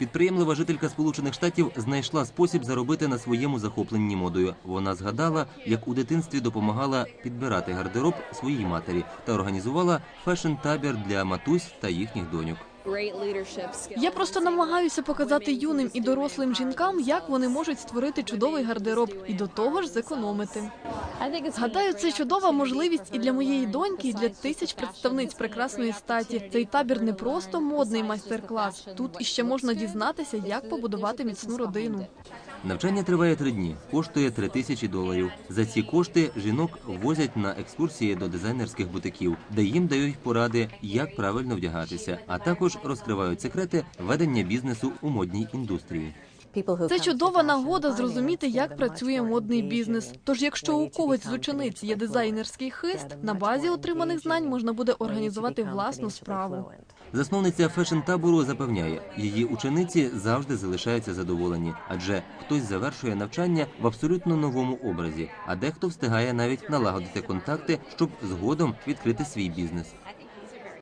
Підприємлива жителька Сполучених Штатів знайшла спосіб заробити на своєму захопленні модою. Вона згадала, як у дитинстві допомагала підбирати гардероб своїй матері та організувала фешн-табір для матусь та їхніх доньок. Я просто намагаюся показати юним і дорослим жінкам, як вони можуть створити чудовий гардероб і до того ж зекономити. Гадаю, це чудова можливість і для моєї доньки, і для тисяч представниць прекрасної статі. Цей табір не просто модний майстер-клас. Тут іще можна дізнатися, як побудувати міцну родину. Навчання триває три дні, коштує три тисячі доларів. За ці кошти жінок возять на екскурсії до дизайнерських бутиків, де їм дають поради, як правильно вдягатися, а також розкривають секрети ведення бізнесу у модній індустрії. Це чудова нагода зрозуміти, як працює модний бізнес. Тож, якщо у когось з учениць є дизайнерський хист, на базі отриманих знань можна буде організувати власну справу. Засновниця фешн-табору запевняє, її учениці завжди залишаються задоволені, адже хтось завершує навчання в абсолютно новому образі, а дехто встигає навіть налагодити контакти, щоб згодом відкрити свій бізнес.